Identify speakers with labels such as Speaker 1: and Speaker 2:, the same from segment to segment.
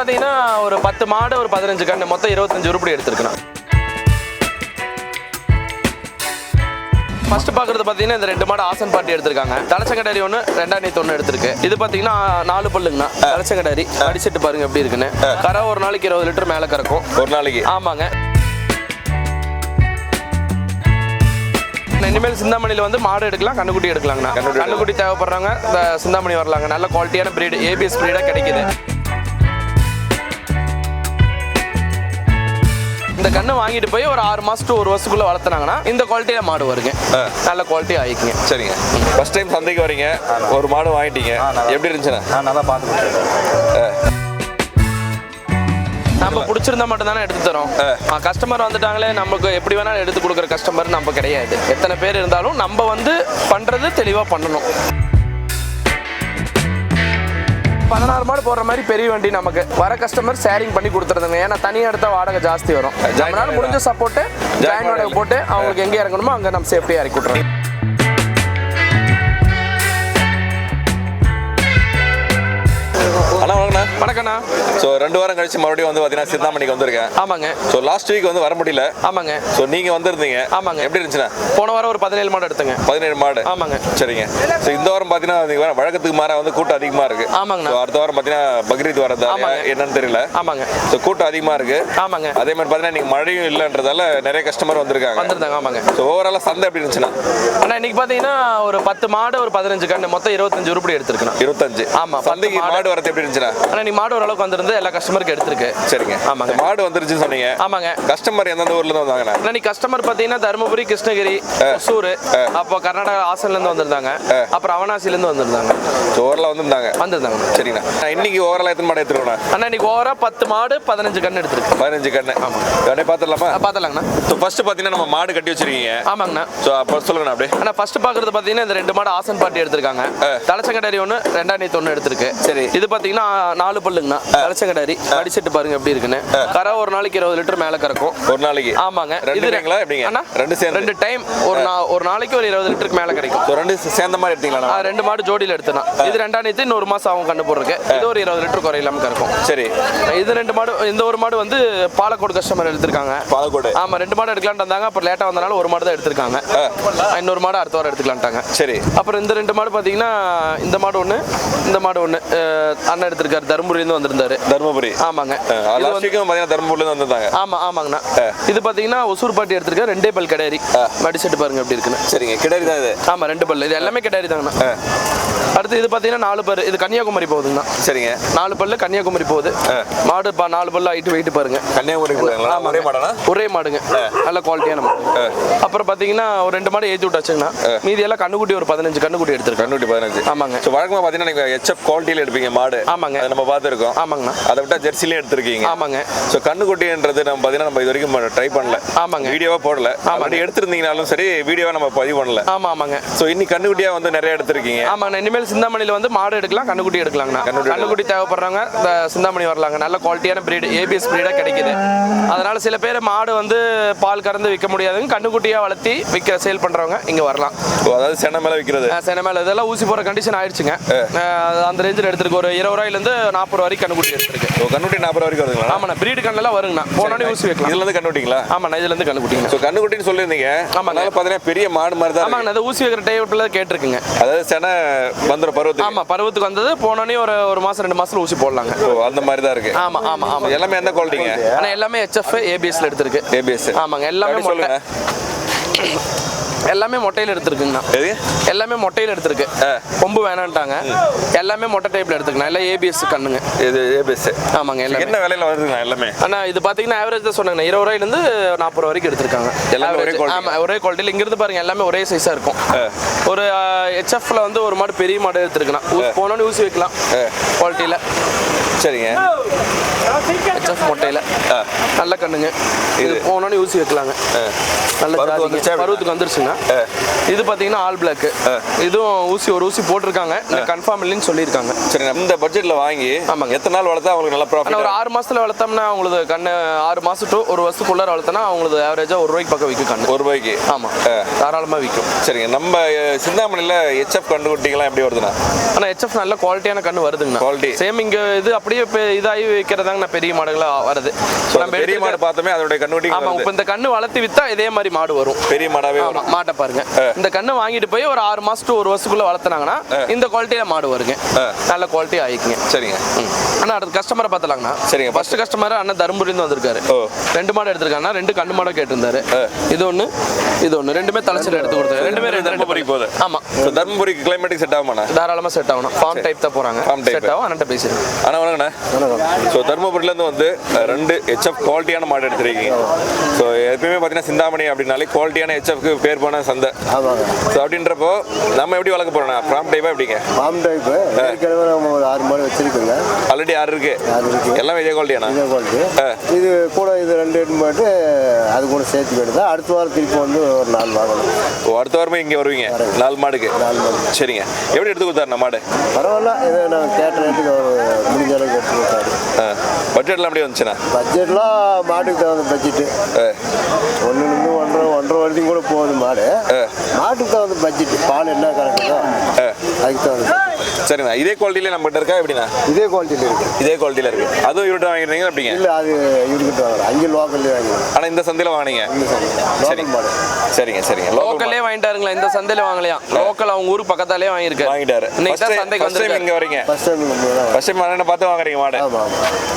Speaker 1: பார்த்தீங்கன்னா ஒரு பத்து மாடு ஒரு பதினஞ்சு கன்று மொத்தம் இருபத்தஞ்சு உருப்படி எடுத்துருக்கணும். ஃபர்ஸ்ட் பார்க்குறது பார்த்தீங்கன்னா இந்த ரெண்டு மாடு ஆசன் பாட்டி எடுத்திருக்காங்க. தலைச்சங்கடாரி ஒன்று ரெண்டாம் நீத்து ஒன்று எடுத்திருக்கு. இது பார்த்தீங்கன்னா நாலு பல்லுங்கண்ணா. தலைச்சங்கடாரி அடிச்சிட்டு பாருங்க எப்படி இருக்குன்னு. கரை ஒரு நாளைக்கு இருபது லிட்டர் மேலே கறக்கும்.
Speaker 2: ஒரு நாளைக்கு.
Speaker 1: ஆமாங்க. இனிமேல் சிந்தாமணியில் வந்து மாடு எடுக்கலாம் கண்ணுக்குட்டி எடுக்கலாங்கண்ணா. கண்ணுக்குட்டி தேவைப்படுறவங்க இந்த சிந்தாமணி வரலாங்க. நல்ல குவாலிட்டியான பிரீடு ஏபிஎஸ் பிரீடாக கிடைக்குது. இந்த கண்ணு வாங்கிட்டு போய் ஒரு ஆறு மாசம் to ஒரு வருஷத்துக்குள்ள வளர்த்துனாங்கன்னா இந்த குவாலிட்டியில மாடு வருங்க. நல்ல குவாலிட்டி ஆயிக்குங்க.
Speaker 2: சரிங்க. ஃபர்ஸ்ட் டைம் சந்தைக்கு வரீங்க. ஒரு மாடு வாங்கிட்டீங்க. எப்படி இருந்துச்சுண்ணா?
Speaker 3: நான் நல்லா பார்த்து
Speaker 1: நம்ம பிடிச்சிருந்தா மட்டும் தானே எடுத்து தரோம். கஸ்டமர் வந்துட்டாங்களே நமக்கு எப்படி வேணாலும் எடுத்து கொடுக்குற கஸ்டமர் நம்ம கிடையாது. எத்தனை பேர் இருந்தாலும் நம்ம வந்து பண்றது தெளிவா பண்ணணும். பதினாறு மாடு போடுற மாதிரி பெரிய வண்டி நமக்கு. வர கஸ்டமர் ஷேரிங் பண்ணி கொடுத்துருதுங்க. ஏன்னா தனியாக எடுத்தா வாடகை ஜாஸ்தி வரும். நம்மளால முடிஞ்ச சப்போர்ட்டு ஜாயின் வாடகை போட்டு அவங்களுக்கு எங்கே இறங்கணுமோ அங்கே நம்ம சேஃப்டியாக இறக்கி விட்றோம்
Speaker 2: வணக்கண்ணா ஸோ ரெண்டு வாரம் கழிச்சு மறுபடியும் வந்து பார்த்தீங்கன்னா சிந்தாமணிக்கு வந்திருக்கேன்.
Speaker 1: ஆமாங்க.
Speaker 2: ஸோ லாஸ்ட் வீக் வந்து வர முடியல.
Speaker 1: ஆமாங்க.
Speaker 2: ஸோ நீங்கள் வந்திருந்தீங்க.
Speaker 1: ஆமாங்க.
Speaker 2: எப்படி இருந்துச்சுண்ணா?
Speaker 1: போன வாரம் ஒரு பதினேழு மாடு எடுத்துங்க.
Speaker 2: பதினேழு மாடு.
Speaker 1: ஆமாங்க.
Speaker 2: சரிங்க. ஸோ இந்த வாரம் பார்த்தீங்கன்னா நீங்க வழக்கத்துக்கு மாற வந்து கூட்டம் அதிகமாக இருக்கு.
Speaker 1: ஆமாங்கண்ணா.
Speaker 2: ஸோ அடுத்த வாரம் பார்த்தீங்கன்னா பக்ரீத் வரது
Speaker 1: ஆமாங்க.
Speaker 2: என்னன்னு தெரியல.
Speaker 1: ஆமாங்க.
Speaker 2: ஸோ கூட்டம் அதிகமாக இருக்கு.
Speaker 1: ஆமாங்க.
Speaker 2: அதே மாதிரி பார்த்தீங்கன்னா நீங்கள் மழையும் இல்லைன்றதால நிறைய கஸ்டமர் வந்திருக்காங்க.
Speaker 1: வந்திருந்தாங்க. ஆமாங்க.
Speaker 2: ஸோ ஓவராலாக சந்தை எப்படி இருந்துச்சுண்ணா?
Speaker 1: அண்ணா இன்னைக்கு பார்த்தீங்கன்னா ஒரு பத்து மாடு ஒரு பதினஞ்சு கன்று மொத்தம் இருபத்தஞ்சு உருப்படி எடுத்துருக்கணும்.
Speaker 2: இருபத்தஞ்சு.
Speaker 1: ஆமா, பத்து
Speaker 2: சந்தைக்கு
Speaker 1: மாடு.
Speaker 2: வரது எப்படி இருந்துச்சுண்ணா?
Speaker 1: நீ மாடு ஓரளவுக்கு வந்திருந்து எல்லா கஸ்டமருக்கு எடுத்திருக்கு.
Speaker 2: சரிங்க.
Speaker 1: ஆமாங்க.
Speaker 2: மாடு வந்துருச்சுன்னு சொன்னீங்க.
Speaker 1: ஆமாங்க.
Speaker 2: கஸ்டமர் எந்தெந்த ஊர்ல இருந்து
Speaker 1: அண்ணா நீ கஸ்டமர் பார்த்தீங்கன்னா தருமபுரி கிருஷ்ணகிரி ஒசூர் அப்போ கர்நாடகா ஹாசன்லேருந்து வந்திருந்தாங்க. அப்புறம் அவனாசிலேருந்து வந்திருந்தாங்க.
Speaker 2: ஸோ ஓவராலாக வந்திருந்தாங்க.
Speaker 1: வந்திருந்தாங்க.
Speaker 2: சரிண்ணா இன்னைக்கு ஓவராலாக எத்தனை மாடு எடுத்துருக்கோண்ணா
Speaker 1: அண்ணா இன்னைக்கு ஓவரா பத்து மாடு பதினஞ்சு கன்று எடுத்திருக்கு.
Speaker 2: பதினஞ்சு கண்ணு அப்படியே பார்த்துடலாமா
Speaker 1: பார்த்துலாங்கண்ணா
Speaker 2: ஸோ ஃபர்ஸ்ட் பார்த்தீங்கன்னா நம்ம மாடு கட்டி வச்சிருக்கீங்க.
Speaker 1: ஆமாங்கண்ணா.
Speaker 2: ஸோ அப்போ சொல்லுங்கண்ணா அப்படியே.
Speaker 1: அண்ணா ஃபர்ஸ்ட் பார்க்குறது பார்த்தீங்கன்னா இந்த ரெண்டு மாடு ஆசன் பாட்டி எடுத்திருக்காங்க. தலைச்சங்கடாரி ஒன்று ரெண்டாம் நீத்து ஒன்று எடுத்திருக்கு.
Speaker 2: சரி.
Speaker 1: இது பார்த்தீங்கன்னா நாலு பல்லுங்கண்ணா. தலைச்சங்கடாரி அடிச்சிட்டு பாருங்க எப்படி இருக்குன்னு. கரை ஒரு நாளைக்கு இருபது லிட்டர் மேலே கறக்கும்.
Speaker 2: ஒரு நாளைக்கு?
Speaker 1: ஆமாங்க. அண்ணா
Speaker 2: ரெண்டு சேர்ந்து.
Speaker 1: ரெண்டு டைம் ஒரு ஒரு நாளைக்கு ஒரு இருபது லிட்டருக்கு மேலே கிடைக்கும்
Speaker 2: ரெண்டு சேர்ந்த மாதிரி எடுத்தீங்களா
Speaker 1: ரெண்டு மாடு ஜோடியில் எடுத்துனா இது ரெண்டாம் நீத்து இன்னொரு மாசம் ஆகும் கண்டு போடுறதுக்கு. இது ஒரு இருபது லிட்டர் குறையில்லாம கறக்கும்.
Speaker 2: சரி.
Speaker 1: இது ரெண்டு மாடு இந்த ஒரு மாடு வந்து பாலக்கோடு கஸ்டமர் எடுத்திருக்காங்க.
Speaker 2: பாலக்கோடு.
Speaker 1: ஆமா ரெண்டு மாடு எடுக்கலாம்னு வந்தாங்க. அப்புறம் லேட்டா வந்தனால ஒரு மாடு தான் எடுத்திருக்காங்க. இன்னொரு மாடு அடுத்த வாரம் எடுத்துக்கலான்ட்டாங்க.
Speaker 2: சரி.
Speaker 1: அப்புறம் இந்த ரெண்டு மாடு பார்த்தீங்கன்னா இந்த மாடு ஒன்று இந்த மாடு ஒன்று அண்ணன் எடுத்திருக்காரு தருமபுரியிலேருந்து வந்திருந்தாரு.
Speaker 2: தருமபுரி.
Speaker 1: ஆமாங்க.
Speaker 2: தருமபுரிலேருந்து வந்திருந்தாங்க.
Speaker 1: ஆமா ஆமாங்கண்ணா. இது பார்த்தீங்கன்னா ஒசூர் பாட்டி எடுத்திருக்காரு ரெண்டே பல் கிடையாது மடிச்சிட்டு பாருங்க எப்படி இருக்குன்னு.
Speaker 2: சரிங்க கிடாரி தான் இது.
Speaker 1: ஆமா ரெண்டு பல்லு. இது எல்லாமே கிடையாது தாங்கண்ணா. அடுத்து இது பார்த்தீங்கன்னா நாலு பல்லு இது கன்னியாகுமரி போகுதுங்கண்ணா.
Speaker 2: சரிங்க.
Speaker 1: நாலு பல்லு கன்னியாகுமரி போகுது. மாடு பா நாலு பல்லு ஹைட்டு வெயிட் பாருங்க.
Speaker 2: கன்னியாகுமரி ஒரே மாடனா
Speaker 1: ஒரே மாடுங்க. நல்ல குவாலிட்டியான மாடு. அப்புறம் பார்த்தீங்கன்னா ஒரு ரெண்டு மாடு ஏற்றி விட்டாச்சுங்கண்ணா. மீதி எல்லாம் கண்ணுக்குட்டி ஒரு பதினஞ்சு கண்ணுக்குட்டி எடுத்திருக்காங்க
Speaker 2: கண்ணூட்டி பதினஞ்சு.
Speaker 1: ஆமாங்க.
Speaker 2: வழக்கமாக பார்த்தீங்கன்னா நீங்கள் ஹெச்எப் குவாலிட்டியில் எடுப்பீங்க மாடு.
Speaker 1: ஆமாங்க.
Speaker 2: நம்ம பார்த்துருக்கோம்.
Speaker 1: ஆமாங்கண்ணா.
Speaker 2: அதை விட்டா ஜெர்சிலையும் எடுத்திருக்கீங்க.
Speaker 1: ஆமாங்க.
Speaker 2: ஸோ கண்ணுக்குட்டின்றது நம்ம பார்த்தீங்கன்னா நம்ம இது வரைக்கும் ட்ரை பண்ணல.
Speaker 1: ஆமாங்க.
Speaker 2: வீடியோவா போடல. ஆல்ரெடி எடுத்திருந்தீங்கனாலும் சரி வீடியோவா நம்ம பதிவு பண்ணல.
Speaker 1: ஆமா ஆமாங்க.
Speaker 2: ஸோ இன்னி கண்ணுக்குட்டியா வந்து நிறைய எடுத்திருக்கீங்க.
Speaker 1: ஆமாண்ணா இனிமேல் சிந்தாமணியில் வந்து மாடு எடுக்கலாம் கண்ணுக்குட்டி எடுக்கலாங்கண்ணா. கண்ணுக்குட்டி தேவைப்படுறவங்க இந்த சிந்தாமணி வரலாங்க. நல்ல குவாலிட்டியான பிரீடு ஏபிஎஸ் பிரீடாக கிடைக்குது. அதனால சில பேர் மாடு வந்து பால் கறந்து விற்க முடியாதுங்க. கண்ணுக்குட்டியாக வளர்த்தி விற்க சேல் பண்ணுறவங்க இங்கே வரலாம்.
Speaker 2: ஓ, அதாவது சென்னை மேல விற்கிறது
Speaker 1: சேனை மேலே இதெல்லாம் ஊசி போகிற கண்டிஷன் ஆயிடுச்சுங்க. அந்த ரேஞ்சில் எடுத்துருக்கு. ஒரு இருபது ரூபாயிலேருந்து நாற்பது வரைக்கும் கண்ணுக்குட்டி எடுத்துருக்கு.
Speaker 2: ஸோ கண்ணுக்குட்டி நாற்பது வரைக்கும் வருதுங்களா?
Speaker 1: ஆமாண்ணா பிரீடு கண்ணெல்லாம் வருங்கண்ணா. போனோடனே ஊசி வைக்கலாம்.
Speaker 2: இதுல இருந்து கண்ணுக்குட்டிங்களா?
Speaker 1: ஆமாண்ணா இதுலேருந்து கண்ணுக்குட்டிங்க.
Speaker 2: ஸோ கண்ணுக்குட்டின்னு சொல்லியிருந்தீங்க.
Speaker 1: ஆமாங்க.
Speaker 2: அதனால பார்த்தீங்கன்னா பெரிய மாடு மாதிரி தான்.
Speaker 1: ஆமாங்கண்ணா அது ஊசி வைக்கிற டைப்பில் கேட்டிருக்குங்க.
Speaker 2: அதாவது சென்னை வந்துடும் பருவத்துக்கு.
Speaker 1: ஆமாம் பருவத்துக்கு வந்தது போனோடனே ஒரு ஒரு மாதம் ரெண்டு மாதத்தில் ஊசி போடலாங்க.
Speaker 2: ஓ அந்த மாதிரி தான் இருக்கு.
Speaker 1: ஆமாம் ஆமாம் ஆமாம்
Speaker 2: எல்லாமே எந்த குவாலிட்டிங்க
Speaker 1: ஆனால் எல்லாமே ஹெச்எஃப் ஏபிஎஸ்ல எடுத்திருக்கு.
Speaker 2: ஏபிஎஸ்
Speaker 1: ஆமாங்க எல்லாமே
Speaker 2: சொல்லுங்க.
Speaker 1: எல்லாமே மொட்டையில் எடுத்திருக்குங்கண்ணா.
Speaker 2: எது?
Speaker 1: எல்லாமே மொட்டையில் எடுத்திருக்கு. கொம்பு வேணான்ட்டாங்க. எல்லாமே மொட்டை டைப்ல எடுத்துக்கணும் எல்லாம் ஏபிஎஸ் கண்ணுங்க.
Speaker 2: இது ஏபிஎஸ்
Speaker 1: ஆமாங்க எல்லாமே.
Speaker 2: என்ன விலையில வருதுங்க எல்லாமே?
Speaker 1: அண்ணா இது பார்த்தீங்கன்னா ஆவரேஜ் தான் சொன்னாங்க இருபது ரூபாயிலேருந்து நாற்பது ரூபா வரைக்கும் எடுத்திருக்காங்க.
Speaker 2: எல்லாமே ஒரே
Speaker 1: Average.
Speaker 2: quality.
Speaker 1: ஆமா ஒரே குவாலிட்டியில் இங்கிருந்து பாருங்க எல்லாமே ஒரே சைஸாக இருக்கும். ஒரு ஹெச்எஃப்ல வந்து ஒரு மாடு பெரிய மாடு எடுத்துருக்கலாம் போனோன்னு ஊசி வைக்கலாம். குவாலிட்டியில்
Speaker 2: சரிங்க.
Speaker 1: ஹெச்எஃப் மொட்டையில். நல்ல கண்ணுங்க. இது போனோன்னு ஊசி வைக்கலாங்க. நல்ல? பருவத்துக்கு வந்துருச்சுங்க இருக்குங்க இது பார்த்தீங்கன்னா ஆல் பிளாக் இதுவும் ஊசி ஒரு ஊசி போட்டிருக்காங்க. கன்ஃபார்ம் இல்லைன்னு சொல்லியிருக்காங்க.
Speaker 2: சரி இந்த பட்ஜெட்ல வாங்கி
Speaker 1: ஆமாங்க.
Speaker 2: எத்தனை நாள் வளர்த்தா அவங்களுக்கு நல்ல
Speaker 1: ஆனால் ஒரு
Speaker 2: ப்ராஃபிட்
Speaker 1: ஆறு மாசத்துல வளர்த்தோம்னா அவங்களுக்கு கண்ணு ஆறு மாசம் டு ஒரு வருஷத்துக்குள்ளார வளர்த்தனா அவங்களுக்கு ஆவரேஜா ஒரு ரூபாய்க்கு பக்கம் விற்கும் கண்ணு.
Speaker 2: ஒரு ரூபாய்க்கு?
Speaker 1: ஆமா. தாராளமா விற்கும்
Speaker 2: சரிங்க. நம்ம அஹ், சிந்தாமணில ஹெச்எஃப் கண்டுகுட்டிங்களாம் எப்படி வருதுண்ணா
Speaker 1: ஆனா ஹெச்எஃப் நல்ல குவாலிட்டியான கண்ணு வருதுங்கண்ணா.
Speaker 2: Quality.
Speaker 1: சேம் இங்க இது அப்படியே இப்ப இதாகி விற்கிறதாங்க பெரிய மாடுகளா வருது. இப்ப நம்ம
Speaker 2: பெரிய மாடு பார்த்தோமே அதோட கண்டுகுட்டி
Speaker 1: ஆமா இப்ப இந்த கண்ணு வளர்த்து வித்தா இதே மாதிரி மாடு வரும்.
Speaker 2: பெரிய
Speaker 1: ஆமா
Speaker 2: வரும்.
Speaker 1: மாட்டை பாருங்க. இந்த கண்ணு வாங்கிட்டு போய் ஒரு ஆறு மாசம் ஒரு வருஷத்துக்குள்ள வளர்த்துனாங்கன்னா இந்த குவாலிட்டியில மாடு வருங்க. நல்ல குவாலிட்டி ஆயிக்குங்க.
Speaker 2: சரிங்க.
Speaker 1: அண்ணா அடுத்த கஸ்டமரை பார்த்தலாங்கண்ணா.
Speaker 2: சரிங்க.
Speaker 1: ஃபர்ஸ்ட் கஸ்டமர் அண்ணன் தருமபுரிந்து வந்திருக்காரு.
Speaker 2: ஓ.
Speaker 1: ரெண்டு மாடு எடுத்திருக்காங்கன்னா ரெண்டு கண்ணு மாடை கேட்டிருந்தாரு. இது ஒண்ணு இது ஒண்ணு. ரெண்டுமே தலைச்சல் எடுத்து கொடுத்தாரு. ரெண்டுமே ரெண்டு ரெண்டு
Speaker 2: தர்மபுரிக்கு போகுது.
Speaker 1: ஆமா.
Speaker 2: So, தர்மபுரிக்கு கிளைமேட்டுக்கு செட் ஆகுமாண்ணா?
Speaker 1: தாராளமா செட் ஆகணும் ஃபார்ம் டைப் தான் போறாங்க.
Speaker 2: Farm type.
Speaker 1: செட் ஆகும். அண்ணன்ட்ட பேசிடுங்க.
Speaker 2: அண்ணா வணக்கண்ணா ஸோ தருமபுரியிலேருந்து வந்து ரெண்டு ஹெச்எஃப் குவாலிட்டியான மாடு எடுத்திருக்கீங்க. ஸோ எப்பயுமே பார்த்தீங்கன்னா சிந்தாமணி அப்படின்னாலே குவாலிட்டியான ஹெச்எஃப்க்கு பேர் போன சந்தை.
Speaker 3: ஆமாங்க.
Speaker 2: ஸோ அப்படின்றப்போ நம்ம எப்படி வளர்க்க போறோம்னா ஃப்ராம் டைப்பாக எப்படிங்க?
Speaker 3: ஃபார்ம் டைப்பு ஏற்கனவே நம்ம ஒரு ஆறு மாடு வச்சிருக்கோங்க.
Speaker 2: ஆல்ரெடி யார் இருக்கு. எல்லாமே இதே குவாலிட்டியாண்ணா
Speaker 3: இதே குவாலிட்டி இது கூட இது ரெண்டு எட்டு மாட்டு அது கூட சேர்த்து போயிடுது? அடுத்த வாரம் திருப்பி வந்து ஒரு நாலு வாங்கணும்
Speaker 2: ஓ அடுத்த வாரமே இங்கே வருவீங்க? நாலு மாடுக்கு?
Speaker 3: நாலு மாடு.
Speaker 2: சரிங்க. எப்படி எடுத்து கொடுத்தாருண்ணா மாடு?
Speaker 3: பரவாயில்ல. இதை நான் கேட்ட ரேட்டுக்கு முடிஞ்ச அளவுக்கு எடுத்து கொடுத்தாரு.
Speaker 2: பட்ஜெட்லாம் எப்படி வந்துச்சுண்ணா?
Speaker 3: பட்ஜெட்லாம் மாட்டுக்கு தகுந்த பட்ஜெட்டு. ஒன்றுலேருந்து ஒன்றரை ஒன்றரை வரைக்கும் கூட போகுது மாடு. மாட்டுக்கு தகுந்த பட்ஜெட் பால் என்ன கணக்குதோ அதுக்கு தகுந்த.
Speaker 2: சரிண்ணா. இதே குவாலிட்டியில நம்ம கிட்ட இருக்கா எப்படிண்ணா?
Speaker 3: இதே குவாலிட்டியில் இருக்குது
Speaker 2: இதே குவாலிட்டியில இருக்கு. அதுவும் இவர்கிட்ட வாங்கிருந்தீங்க அப்படிங்க
Speaker 3: இல்லை அது இவர்கிட்ட வாங்கலாம் அங்கே லோக்கல்லே வாங்கிக்கலாம்
Speaker 2: ஆனா இந்த சந்தையில வாங்கினீங்க? சரி. சரிங்க சரிங்க. லோக்கல்
Speaker 1: லோக்கல்லே வாங்கிட்டாருங்களா. இந்த சந்தையில வாங்கலையா? லோக்கல் அவங்க ஊர் பக்கத்தாலே வாங்கியிருக்காரு.
Speaker 2: வாங்கிட்டாரு.
Speaker 1: இன்னைக்கு தான் சந்தைக்கு
Speaker 2: ஃபர்ஸ்ட்
Speaker 1: வந்திருக்காரு.
Speaker 2: இங்க வரீங்க.
Speaker 3: டைம்
Speaker 2: ஃபர்ஸ்ட் டைம் அண்ணனை பார்த்து வாங்குறீங்க மாடு?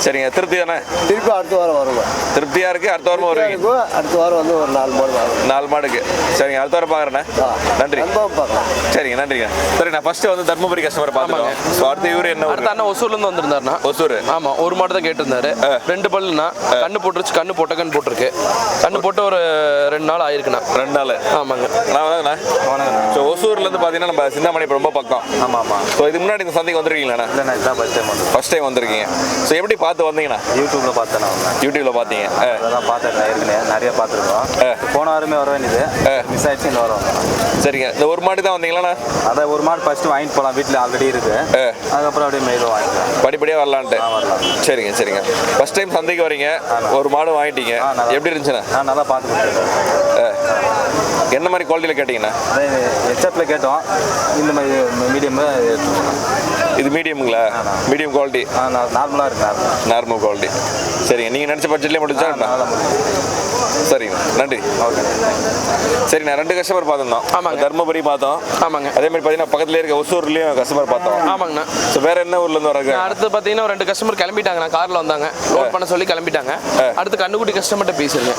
Speaker 2: சரிங்க. திருப்தி தானே?
Speaker 3: திருப்பி அடுத்த வாரம் வருவோம்
Speaker 2: திருப்தியா இருக்கு? அடுத்த வாரமும் வருவீங்க?
Speaker 3: இப்போ அடுத்த வாரம் வந்து ஒரு நாலு மாடு வாங்கணும்
Speaker 2: நாலு மாடுக்கு. சரிங்க அடுத்த வாரம் பாக்குறேண்ணே நன்றி. சரிங்க நன்றிங்க. சரி நான் ஃபர்ஸ்ட் வந்து தர்மபுரி கஸ்டமர் பார்த்துருக்கோம் ஸோ அடுத்து இவரு என்ன
Speaker 1: அடுத்த அண்ணன் ஒசூர்ல இருந்து வந்திருந்தாருண்ணா.
Speaker 2: ஒசூர்.
Speaker 1: ஆமா ஒரு மாடு தான் கேட்டிருந்தாரு. ரெண்டு பல்லுண்ணா. கண்ணு போட்டுருச்சு கண்ணு போட்ட கண்ணு போட்டிருக்கு. கண்ணு போட்டு ஒரு ரெண்டு நாள் ஆயிருக்குண்ணா.
Speaker 2: ரெண்டு நாள்.
Speaker 1: ஆமாங்க.
Speaker 2: நான் வணக்கண்ணா ஸோ ஒசூர்ல இருந்து பார்த்தீங்கன்னா நம்ம சிந்தாமணி ரொம்ப பக்கம்.
Speaker 4: ஆமாம் ஆமாம்
Speaker 2: ஸோ இதுக்கு முன்னாடி இந்த சந்தைக்கு வந்திருக்கீங்களா
Speaker 4: ஃபஸ்ட் டைம்
Speaker 2: ஃபர்ஸ்ட் டைம் வந்திருக்கீங்க. ஸோ எப்படி பார்த்து வந்தீங்கண்ணா
Speaker 4: யூடியூப்பில் பார்த்தேன்.
Speaker 2: யூடியூப்ல பார்த்தீங்க.
Speaker 4: அதெல்லாம் பார்த்துருக்கேன் ஏற்கனவே. நிறைய பார்த்துருக்கோம். போன வாரமே வர வேண்டியது. மிஸ் ஆயிடுச்சு இந்த வாரம்.
Speaker 2: சரிங்க. இந்த ஒரு மாடு தான் வந்தீங்களாண்ணா?
Speaker 4: அதான் ஒரு மாடு ஃபஸ்ட்டு வாங்கிட்டு போகலாம் வீட்டில் ஆல்ரெடி இருக்கு. அதுக்கப்புறம் அப்படியே மெயிலும் வாங்கிக்கலாம்.
Speaker 2: படிப்படியாக வரலான்ட்டு. சரிங்க சரிங்க. ஃபர்ஸ்ட் டைம் சந்தைக்கு வரீங்க. ஒரு மாடு வாங்கிட்டீங்க. எப்படி இருந்துச்சுண்ணா?
Speaker 4: நான் நல்லா பார்த்து
Speaker 2: என்ன மாதிரி குவாலிட்டியில் கேட்டிங்கண்ணா
Speaker 4: அதே ஹெச்எப்பில் கேட்டோம். இந்த மாதிரி மீடியமில்
Speaker 2: இது மீடியமுங்களா மீடியம் குவாலிட்டி
Speaker 4: நார்மலாக இருக்கு நார்மலாக
Speaker 2: நார்மல் குவாலிட்டி சரிங்க நீங்கள் நினச்ச பட்ஜெட்லேயே முடிஞ்சா
Speaker 4: நல்லா
Speaker 2: சரிங்க நன்றி.
Speaker 4: ஓகே.
Speaker 2: சரி நான் ரெண்டு கஸ்டமர் பார்த்துருந்தோம்.
Speaker 1: ஆமாங்க.
Speaker 2: தர்மபுரி பார்த்தோம்.
Speaker 1: ஆமாங்க.
Speaker 2: அதே மாதிரி பார்த்தீங்கன்னா பக்கத்துலேயே இருக்க ஒசூர்லேயும் கஸ்டமர் பார்த்தோம்.
Speaker 1: ஆமாங்கண்ணா.
Speaker 2: ஸோ வேற என்ன ஊர்லேருந்து வராங்க?
Speaker 1: அடுத்து பார்த்தீங்கன்னா ஒரு ரெண்டு கஸ்டமர் கிளம்பிட்டாங்கண்ணா. கார்ல வந்தாங்க. லோட் பண்ண சொல்லி கிளம்பிட்டாங்க. அடுத்து கண்ணுக்குட்டி கஸ்டமர்கிட்ட பேசிருங்க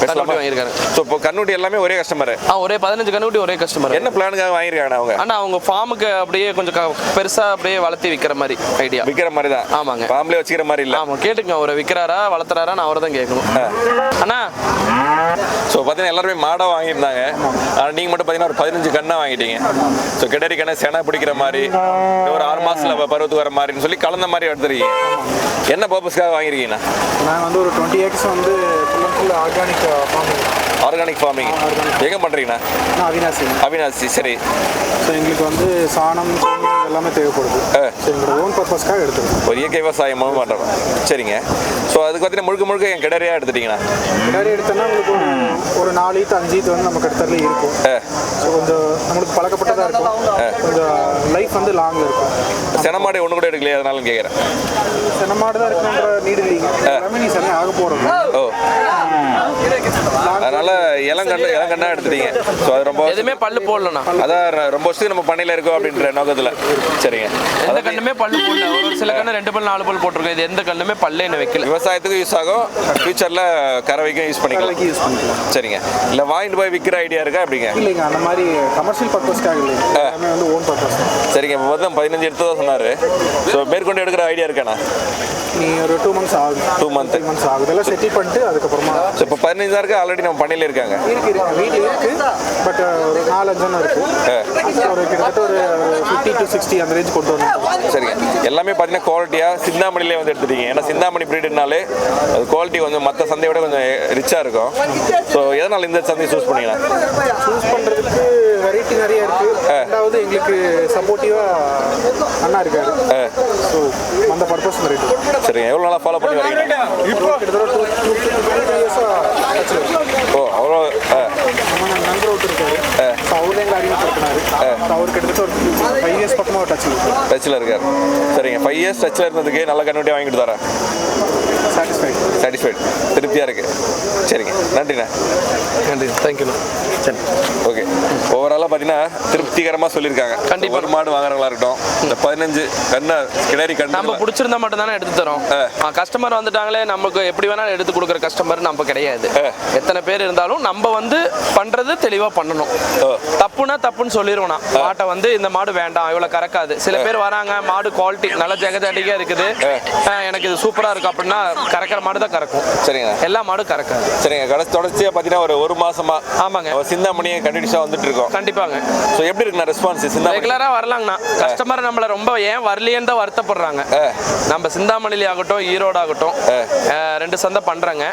Speaker 1: கண்ணுக்குட்டி வாங்கியிருக்காங்க
Speaker 2: ஸோ இப்போ கண்ணுட்டி எல்லாமே ஒரே கஸ்டமர்
Speaker 1: ஆ ஒரே பதினஞ்சு கண்ணுக்குட்டி ஒரே கஸ்டமர்
Speaker 2: என்ன பிளானுக்காக வாங்கியிருக்காங்க அவங்க?
Speaker 1: ஆனா அவங்க ஃபார்முக்கு அப்படியே கொஞ்சம் க- பெருசா அப்படியே வளர்த்தி விற்கிற மாதிரி ஐடியா
Speaker 2: விற்கிற மாதிரி தான்
Speaker 1: ஆமாங்க.
Speaker 2: ஃபேமிலியை வச்சுக்கிற மாதிரி இல்லை.
Speaker 1: ஆமா கேட்டுங்க அவரை விற்கிறாரா வளர்த்துறாரா நான் அவரை தான் கேட்கணும். அண்ணா.
Speaker 2: ஸோ பார்த்தீங்கன்னா எல்லாருமே மாடா வாங்கியிருந்தாங்க. ஆனால் நீங்கள் மட்டும் பார்த்தீங்கன்னா ஒரு பதினஞ்சு கண்ணா வாங்கிட்டீங்க. ஸோ கிடரி கண்ணை செனை பிடிக்கிற மாதிரி ஒரு ஆறு மாசத்துல பருவத்துக்கு வர மாதிரின்னு சொல்லி கலந்த மாதிரி எடுத்துருக்கீங்க. என்ன பர்பஸ்க்காக வாங்கியிருக்கீங்கண்ணா
Speaker 5: நாங்கள் வந்து ஒரு டுவெண்ட்டி ஏக்கர்ஸ் வந்து full and full organic farming
Speaker 2: organic farming எங்கே பண்ணுறீங்கண்ணா
Speaker 5: நான் அவினாசி.
Speaker 2: அவினாசி சரி.
Speaker 5: ஸோ எங்களுக்கு வந்து சாணம் எல்லாமே தேவைப்படுது. ஸோ எங்களோட ஓன் பர்பஸ்க்காக எடுத்துருக்கோம்
Speaker 2: ஒரு இயற்கை விவசாயமும் பண்ணுறோம் சரிங்க. ஸோ அதுக்கு பார்த்தீங்கன்னா முழுக்க முழுக்க என் கிடரியாக எடுத்துட்டீங்கண்ணா?
Speaker 5: கிடாரி எடுத்தோன்னா உங்களுக்கு ஒரு நாலு ஈத்து அஞ்சு ஈத்து வந்து நம்ம கிட்டத்தட்ட இருக்கும். ஸோ கொஞ்சம் நம்மளுக்கு பழக்கப்பட்டதாக இருக்கும். கொஞ்சம் லைஃப் வந்து லாங்கில் இருக்கும்.
Speaker 2: செனமாடு ஒன்று கூட எடுக்கலையே? அதனால கேட்குறேன்
Speaker 5: சின்ன மாடு தான் இருக்கணுன்ற நீடு இல்லைங்க. எல்லாமே நீ ஆக போகிறது
Speaker 2: ஓ. அதனால இளங்கண்ணு இளங்கண்ணா எடுத்துட்டீங்க. ஸோ அது ரொம்ப
Speaker 1: எதுவுமே பல்லு போடலண்ணா.
Speaker 2: அதான் ரொம்ப வருஷத்துக்கு நம்ம பண்ணையில் இருக்கோம் அப்படின்ற நோக்கத்தில். சரிங்க.
Speaker 1: எந்த கண்ணுமே பல்லு போடல. ஒரு சில கண்ணு ரெண்டு பல் நாலு பல் போட்டிருக்கு இது எந்த கண்ணுமே பல்லே என்ன வைக்கல.
Speaker 2: விவசாயத்துக்கும் யூஸ் ஆகும். ஃபியூச்சரில் கறவைக்கும் யூஸ் பண்ணிக்கலாம்.
Speaker 5: யூஸ் பண்ணிக்கலாம்.
Speaker 2: சரிங்க. இல்லை வாங்கிட்டு போய் விற்கிற ஐடியா இருக்கா? அப்படிங்க
Speaker 5: இல்லைங்க அந்த மாதிரி கமர்ஷியல் பர்பஸ்க்காக எல்லாமே வந்து ஓன் பர்பஸ்
Speaker 2: சரிங்க இப்போ வந்து பதினஞ்சு எடுத்ததா சொன்னார். ஸோ மேற்கொண்டு எடுக்கிற ஐடியா இருக்காண்ணா?
Speaker 5: நீ ஒரு டூ மந்த்ஸ் ஆகுது.
Speaker 2: Two month.
Speaker 5: த்ரீ மந்த்ஸ் ஆகுது. எல்லாம் செட்டில் பண்ணிட்டு அதுக்கப்புறமா
Speaker 2: ஸோ இப்போ பதினஞ்சு தான் இருக்கு ஆல்ரெடி நம்ம பண்ணையில இருக்காங்க.
Speaker 5: இருக்கு இருக்கு. வீட்டில் இருக்கு. பட் ஒரு நாலஞ்சு இருக்கு. ஒரு கிட்டத்தட்ட ஒரு ஃபிஃப்டி டு சிக்ஸ்டி அந்த ரேஞ்ச் கொண்டு வரணும்.
Speaker 2: சரிங்க எல்லாமே பார்த்தீங்கன்னா குவாலிட்டியாக சிந்தாமணிலே வந்து எடுத்துட்டீங்க. ஏன்னா சிந்தாமணி ப்ரீடுனாலே அது குவாலிட்டி கொஞ்சம் மற்ற சந்தையை விட கொஞ்சம் ரிச்சாக இருக்கும். ஸோ எதனால் இந்த சந்தையை சூஸ் பண்ணீங்கன்னா
Speaker 5: சூஸ் பண்ணுறதுக்கு வெரைட்டி நிறைய இருக்கு. ரெண்டாவது எங்களுக்கு சப்போர்ட்டிவாக அண்ணா இருக்காரு. ஸோ அந்த பர்பஸ்
Speaker 2: சரிங்க. எவ்வளோ நாளாக ஃபாலோ பண்ணி வரீங்க?
Speaker 5: கிட்டத்தட்ட டூ டூ டூ இயர்ஸாக
Speaker 2: அவ்வளோ
Speaker 5: நண்பர் ஒருத்தர் இருக்காரு. அவர் தான் எங்களை அறிமுகப்படுத்தினாரு. ஸோ அவர் கிட்டத்தட்ட ஒரு ஃபைவ் இயர்ஸ் பக்கமாக டச் இருக்கு
Speaker 2: டச்சில் இருக்கார். சரிங்க. ஃபைவ் இயர்ஸ் டச்சில் இருந்ததுக்கு நல்ல கன்வெர்ட்டி வாங்கிட்டு தரேன்
Speaker 5: சாட்டிஸ்ஃபைட்
Speaker 2: சாட்டிஸ்ஃபைட் திருப்தியாக இருக்குது சரிங்க. நன்றிண்ணே.
Speaker 1: நன்றி. தேங்க்யூண்ணா சரி
Speaker 2: ஓகே ஓவராலாக பார்த்தீங்கன்னா திருப்திகரமாக சொல்லியிருக்காங்க.
Speaker 1: கண்டிப்பா.
Speaker 2: ஒரு மாடு வாங்குறவங்களா இருக்கட்டும் இந்த பதினஞ்சு கண்ணை
Speaker 1: நம்ம
Speaker 2: கண்ணு
Speaker 1: பிடிச்சிருந்தா மட்டும் தானே எடுத்து தரோம். கஸ்டமர் வந்துட்டாங்களே நமக்கு எப்படி வேணாலும் எடுத்து கொடுக்குற கஸ்டமர் நம்ம கிடையாது. எத்தனை பேர் இருந்தாலும் நம்ம வந்து பண்றது தெளிவா பண்ணணும். தப்புனா தப்புன்னு சொல்லிடுவோம் நான். மாட்டை வந்து இந்த மாடு வேண்டாம் இவ்வளவு கறக்காது. சில பேர் வராங்க மாடு குவாலிட்டி நல்ல ஜெகஜாட்டிக்கா இருக்குது. எனக்கு இது சூப்பரா இருக்கு அப்படின்னா கறக்கிற மாடு தான் கறக்கும்.
Speaker 2: சரிங்க.
Speaker 1: எல்லா மாடும் கறக்காது.
Speaker 2: சரிங்க கடைசி தொடர்ச்சியாக பார்த்தீங்கன்னா ஒரு ஒரு மாசமா
Speaker 1: ஆமாங்க.
Speaker 2: நம்ம சிந்தாமணியை கண்டினியூஸாக வந்துட்டு இருக்கோம்.
Speaker 1: கண்டிப்பாங்க.
Speaker 2: ஸோ எப்படி இருக்குண்ணா ரெஸ்பான்ஸ்
Speaker 1: ரெகுலரா வரலாங்கண்ணா. கஸ்டமர் நம்மள ரொம்ப ஏன் வரலையேன்னு தான் வருத்தப்படுறாங்க. நம்ம சிந்தாமணிலி ஆகட்டும் ஈரோடு ஆகட்டும் ரெண்டு சந்தை பண்றாங்க.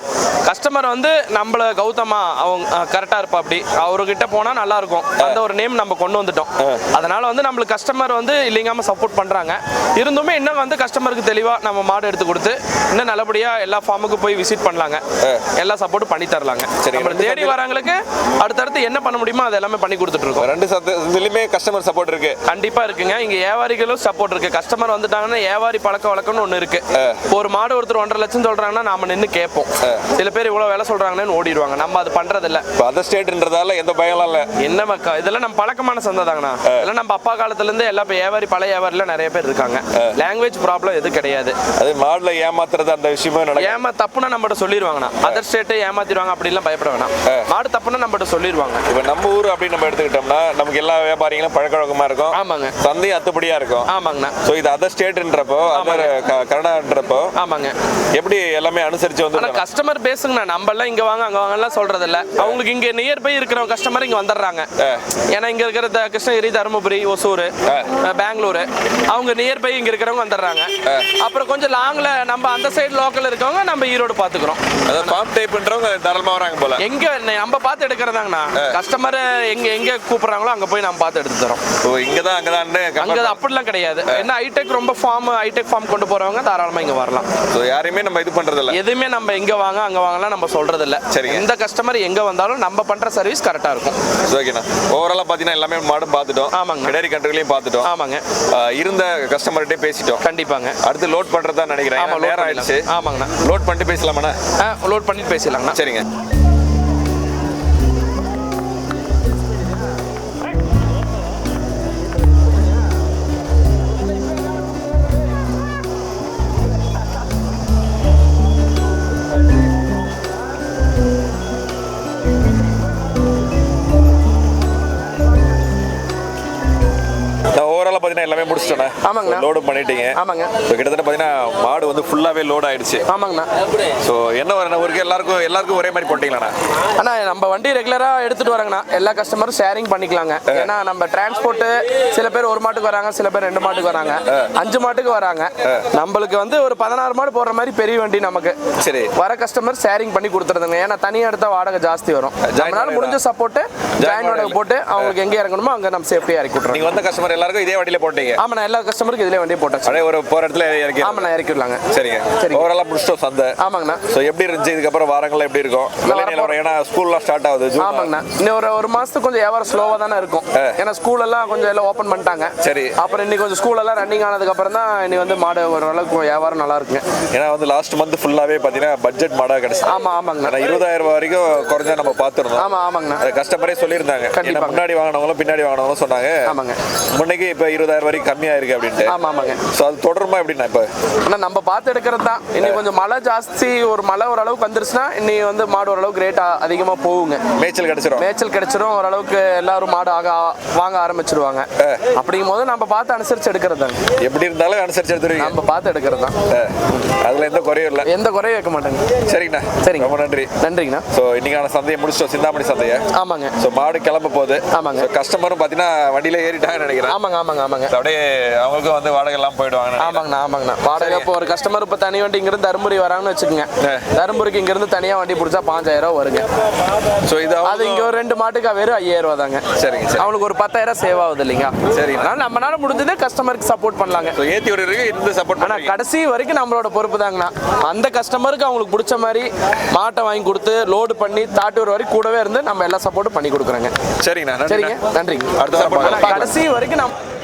Speaker 1: கஸ்டமர் வந்து நம்மள கௌதமா அவங்க கரெக்டா இருப்பா அப்படி அவர்கிட்ட போனா நல்லா இருக்கும் அந்த ஒரு நேம் நம்ம கொண்டு வந்துட்டோம். அதனால வந்து நம்மளுக்கு கஸ்டமர் வந்து இல்லைங்காம சப்போர்ட் பண்றாங்க. இருந்துமே இன்னும் வந்து கஸ்டமருக்கு தெளிவா நம்ம மாடு எடுத்து கொடுத்து இன்னும் நல்லபடியா எல்லா ஃபார்முக்கு போய் விசிட் பண்ணலாங்க. எல்லா சப்போர்ட் பண்ணி தரலாங்க.
Speaker 2: சரி,
Speaker 1: தேடி வரவங்களுக்கு அடுத்தடுத்து என்ன பண்ண முடியுமோ அது எல்லாமே பண்ணி கொடுத்துட்டு இருக்கோம்
Speaker 2: ரெண்டு சந்தையிலுமே கஸ்டமர் சப்போர்ட் இருக்கு.
Speaker 1: கண்டிப்பா இருக்குங்க. இங்க வியாபாரிகளும் சப்போர்ட் இருக்கு. கஸ்டமர் வந்துட்டாங்கன்னா வியாபாரி பழக்க வழக்கம்னு ஒண்ணு இருக்கு. ஒரு மாடு ஒருத்தர் ஒன்றரை லட்சம் சொல்றாங்கன்னா நாம நின்னு கேட்போம். சில பேர் இவ்வளவு வேலை சொல்றாங்கன்னு ஓடிடுவாங்க. நம்ம அது பண்றது இல்ல
Speaker 2: இப்போ அதர் ஸ்டேட்ன்றதால எந்த பயம்லாம் இல்லை.
Speaker 1: என்ன மக்கா? இதெல்லாம் நம்ம பழக்கமான சந்தை தாங்கண்ணா. இதெல்லாம் நம்ம அப்பா காலத்துல இருந்து எல்லா வியாபாரி பழைய வியாபாரில நிறைய பேர் இருக்காங்க. லாங்குவேஜ் ப்ராப்ளம் எதுவும் கிடையாது.
Speaker 2: அது மாடுல ஏமாத்துறது அந்த விஷயமே நடக்கும்
Speaker 1: ஏமா தப்புனா நம்மகிட்ட சொல்லிடுவாங்கண்ணா அதர் ஸ்டேட்டு ஏமாத்திடுவாங்க அப்படிலாம் பயப்பட வேணாம். மாடு தப்புனா நம்மகிட்ட சொல்லிடுவாங்க
Speaker 2: இப்போ நம்ம ஊர் அப்படின்னு நம்ம எடுத்துக்கிட்டோம்னா நமக்கு எல்லா வியாபாரிகளும் பழக்கவழக்கமா இருக்கும்.
Speaker 1: ஆமாங்க.
Speaker 2: சந்தையும் அத்துப்படியா இருக்கும்.
Speaker 1: ஆமாங்கண்ணா.
Speaker 2: ஸோ இது அதர் ஸ்டேட்ன்றப்போ அதர் கர்நாடகன்றப்போ
Speaker 1: ஆமாங்க.
Speaker 2: எப்படி எல்லாமே அனுசரிச்சு
Speaker 1: ஆனா
Speaker 2: வந்து
Speaker 1: கஸ்டமர் பேசுங்கண்ணா நம்ம எல்லாம் இங்க வாங்க அங்க வாங்கலாம் சொல்றது இல்ல அவங்களுக்கு இங்க நியர் பை இருக்கிற கஸ்டமர் இங்க வந்துடுறாங்க. ஏன்னா இங்க இருக்கிற கிருஷ்ணகிரி தருமபுரி ஒசூர் பெங்களூர் அவங்க நியர் பை இங்க இருக்கிறவங்க வந்துடுறாங்க. அப்புறம் கொஞ்சம் லாங்ல நம்ம அந்த சைடு லோக்கல் இருக்கவங்க நம்ம ஈரோடு பாத்துக்கிறோம்.
Speaker 2: அதாவது ஃபார்ம் டைப்ன்றவங்க தாராளமா வராங்க போல.
Speaker 1: எங்க நம்ம பார்த்து எடுக்கிறதாங்கண்ணா. கஸ்டமர் எங்க எங்க கூப்பிடுறாங்களோ அங்க போய் நம்ம பார்த்து எடுத்து தரோம்.
Speaker 2: ஸோ இங்கே தான் அங்கே
Speaker 1: அங்க அது அப்படிலாம் கிடையாது. என்ன ஹைடெக் ரொம்ப ஃபார்ம் ஹைடெக் ஃபார்ம் கொண்டு போறவங்க தாராளமா இங்க வரலாம்.
Speaker 2: ஸோ யாரையுமே நம்ம இது பண்றது இல்ல
Speaker 1: எதுவுமே நம்ம இங்க வாங்க அங்க வாங்கலாம் நம்ம சொல்றது இல்ல
Speaker 2: சரிங்க.
Speaker 1: எந்த கஸ்டமர் எங்க வந்தாலும் நம்ம பண்ற சர்வீஸ் கரெக்டா இருக்கும்.
Speaker 2: ஓகேண்ணா ஓவராலாக பார்த்தீங்கன்னா எல்லாமே மாடும் பார்த்துட்டோம்.
Speaker 1: ஆமாங்க.
Speaker 2: கிடாரி கண்ட்ரிலையும் பார்த்துட்டோம்.
Speaker 1: ஆமாங்க.
Speaker 2: இருந்த கஸ்டமர்கிட்டே பேசிட்டோம்.
Speaker 1: கண்டிப்பாங்க.
Speaker 2: அடுத்து லோட் பண்றதா நினைக்கிறேன்.
Speaker 1: ஆமா
Speaker 2: ஏன்னா
Speaker 1: லோட்
Speaker 2: நேரம் ஆயிடுச்சு.
Speaker 1: ஆமாங்கண்ணா.
Speaker 2: லோட் பண்ணிட்டு பேசலாமாண்ணா?
Speaker 1: லோட் பண்ணிட்டு பேசிடலாங்கண்ணா.
Speaker 2: சரிங்க. முடிச்சிட்டேன்
Speaker 1: ஆமாங்கண்ணா.
Speaker 2: லோடு பண்ணிட்டீங்க.
Speaker 1: ஆமாங்க.
Speaker 2: கிட்டத்தட்ட பார்த்தீங்கன்னா மாடு வந்து ஃபுல்லாகவே லோட் ஆயிடுச்சு.
Speaker 1: ஆமாங்கண்ணா.
Speaker 2: ஸோ என்ன ஒரு ஊருக்கு எல்லாருக்கும் எல்லாருக்கும் ஒரே மாதிரி போட்டிங்களாண்ணா?
Speaker 1: அண்ணா நம்ம வண்டி ரெகுலரா எடுத்துட்டு வராங்கண்ணா. எல்லா கஸ்டமரும் ஷேரிங் பண்ணிக்கலாங்க. ஏன்னா நம்ம டிரான்ஸ்போர்ட் சில பேர் ஒரு மாட்டுக்கு வராங்க சில பேர் ரெண்டு மாட்டுக்கு வராங்க. அஞ்சு மாட்டுக்கு வராங்க. நம்மளுக்கு வந்து ஒரு பதினாறு மாடு போடுற மாதிரி பெரிய வண்டி நமக்கு.
Speaker 2: சரி.
Speaker 1: வர கஸ்டமர் ஷேரிங் பண்ணி கொடுத்துருதுங்க ஏன்னா தனியா எடுத்தா வாடகை ஜாஸ்தி வரும்.
Speaker 2: வாடகை
Speaker 1: முடிஞ்ச சப்போர்ட் ஜாயின் வாடகை போட்டு அவங்களுக்கு எங்க இறங்கணுமோ அங்க நம்ம சேஃப்டியா இறக்கி விட்டுறோம்.
Speaker 2: நீங்கள் வந்த கஸ்டமர் எல்லாருக்கும் இதே வண்டியில் போட்டீங்க.
Speaker 1: ஆமாண்ணா எல்லா கஸ்டமருக்கு இதுலயே வண்டியை போட்டாச்சு.
Speaker 2: அப்படியே ஒரு போகிற இடத்துல இறக்கி
Speaker 1: ஆமாண்ணா இறக்கி விடலாங்க.
Speaker 2: சரிங்க.
Speaker 1: சரிங்க.
Speaker 2: ஓவராலாக முடிச்சிட்டோம் சந்தை.
Speaker 1: ஆமாங்கண்ணா.
Speaker 2: ஸோ எப்படி இருந்துச்சு? இதுக்கப்புறம் வாரங்கள்லாம் எப்படி இருக்கும்? விலை நிலவரம் ஏன்னா ஸ்கூல்லாம் ஸ்டார்ட் ஆகுது.
Speaker 1: ஆமாங்கண்ணா. இன்னும் ஒரு ஒரு மாசத்துக்கு கொஞ்சம் வியாபாரம் ஸ்லோவா தானே இருக்கும். ஏன்னா ஸ்கூல் எல்லாம் கொஞ்சம் எல்லாம் ஓப்பன் பண்ணிட்டாங்க.
Speaker 2: சரி.
Speaker 1: அப்புறம் இன்னைக்கு கொஞ்சம் ஸ்கூல் எல்லாம் ரன்னிங் ஆனதுக்கு அப்புறம் தான் இனி வந்து மாடு ஓரளவுக்கு வியாபாரம் நல்லா இருக்குங்க.
Speaker 2: ஏன்னா வந்து லாஸ்ட் மந்த் ஃபுல்லாகவே பார்த்தீங்கன்னா பட்ஜெட் மாடாக கிடச்சி
Speaker 1: ஆமா ஆமாங்கண்ணா.
Speaker 2: இருபதாயிரம் ரூபாய் வரைக்கும் குறைஞ்சா நம்ம பார்த்துருந்தோம்
Speaker 1: ஆமா ஆமாங்கண்ணா.
Speaker 2: கஸ்டமரே சொல்லியிருந்தாங்க. முன்னாடி வாங்கினவங்களும் பின்னாடி வாங்கினவங்களும் சொன்னாங்க.
Speaker 1: ஆமாங்க.
Speaker 2: முன்னைக்கு இப்போ இருபதாயிரம் முப்பதாயிரம் வரைக்கும் கம்மியாக இருக்கு அப்படின்ட்டு.
Speaker 1: ஆமா ஆமாங்க.
Speaker 2: ஸோ அது தொடருமா எப்படின்னா இப்போ?
Speaker 1: ஆனா நம்ம பார்த்து எடுக்கிறது தான் இன்னி கொஞ்சம் மழை ஜாஸ்தி ஒரு மழை ஓரளவுக்கு வந்துருச்சுன்னா இன்னி வந்து மாடு ஓரளவுக்கு ரேட் அதிகமா போகுங்க.
Speaker 2: மேய்ச்சல் கிடைச்சிரும்.
Speaker 1: மேய்ச்சல் கிடைச்சிரும் ஓரளவுக்கு எல்லாரும் மாடு ஆக வாங்க ஆரம்பிச்சிருவாங்க. அப்படிங்கும் போது நம்ம பார்த்து அனுசரிச்சு எடுக்கிறது தாங்க
Speaker 2: எப்படி இருந்தாலும் அனுசரிச்சு எடுத்துருவீங்க.
Speaker 1: நம்ம பார்த்து எடுக்கிறது தான்
Speaker 2: அதுல எந்த குறையும் இல்லை.
Speaker 1: எந்த குறையும் வைக்க மாட்டேங்க.
Speaker 2: சரிங்கண்ணா.
Speaker 1: சரிங்க.
Speaker 2: ரொம்ப நன்றி.
Speaker 1: நன்றிங்கண்ணா.
Speaker 2: ஸோ இன்னைக்கான சந்தையை முடிச்சிட்டோம். சிந்தாமணி சந்தையை.
Speaker 1: ஆமாங்க.
Speaker 2: ஸோ மாடு கிளம்ப போகுது.
Speaker 1: ஆமாங்க.
Speaker 2: கஸ்டமரும் பார்த்தீங்கன்னா வண்டியில ஏறிட்டாங்கன்னு நினைக்கிறேன்.
Speaker 1: ஆமாங்க ஆமாங்க ஆமாங்க.
Speaker 2: அப்படியே அவங்களுக்கும் வந்து வாடகை எல்லாம் போயிடுவாங்க
Speaker 1: ஆமாங்கண்ணா ஆமாங்கண்ணா. வாடகை இப்போ ஒரு கஸ்டமர் இப்போ தனி வண்டி இங்கிருந்து தருமபுரி வராங்கன்னு வச்சுக்கோங்க. தருமபுரிக்கு இங்கிருந்து தனியாக வண்டி பிடிச்சா பாஞ்சாயிரம் ரூபா வருங்க.
Speaker 2: ஸோ இது
Speaker 1: அது இங்க ஒரு ரெண்டு மாட்டுக்கு வெறும் ஐயாயிரம் ரூபா தாங்க.
Speaker 2: சரிங்க சரி.
Speaker 1: அவங்களுக்கு ஒரு பத்தாயிரம் சேவ் ஆகுது இல்லைங்க
Speaker 2: சரிங்க.
Speaker 1: அதனால நம்மளால முடிஞ்சது கஸ்டமருக்கு சப்போர்ட் பண்ணலாங்க.
Speaker 2: ஏற்றி விடுறதுக்கு இருந்து சப்போர்ட் பண்ணுறீங்க
Speaker 1: கடைசி வரைக்கும் நம்மளோட பொறுப்பு தாங்கண்ணா. அந்த கஸ்டமருக்கு அவங்களுக்கு பிடிச்ச மாதிரி மாட்டை வாங்கி கொடுத்து லோடு பண்ணி தாட்டூர் வரைக்கும் கூடவே இருந்து நம்ம எல்லா சப்போர்ட்டும் பண்ணி கொடுக்குறோங்க.
Speaker 2: சரிங்கண்ணா
Speaker 1: சரிங்க நன்றிங்க.
Speaker 2: அடுத்த.
Speaker 1: கடைசி வரைக்கும் நம்ம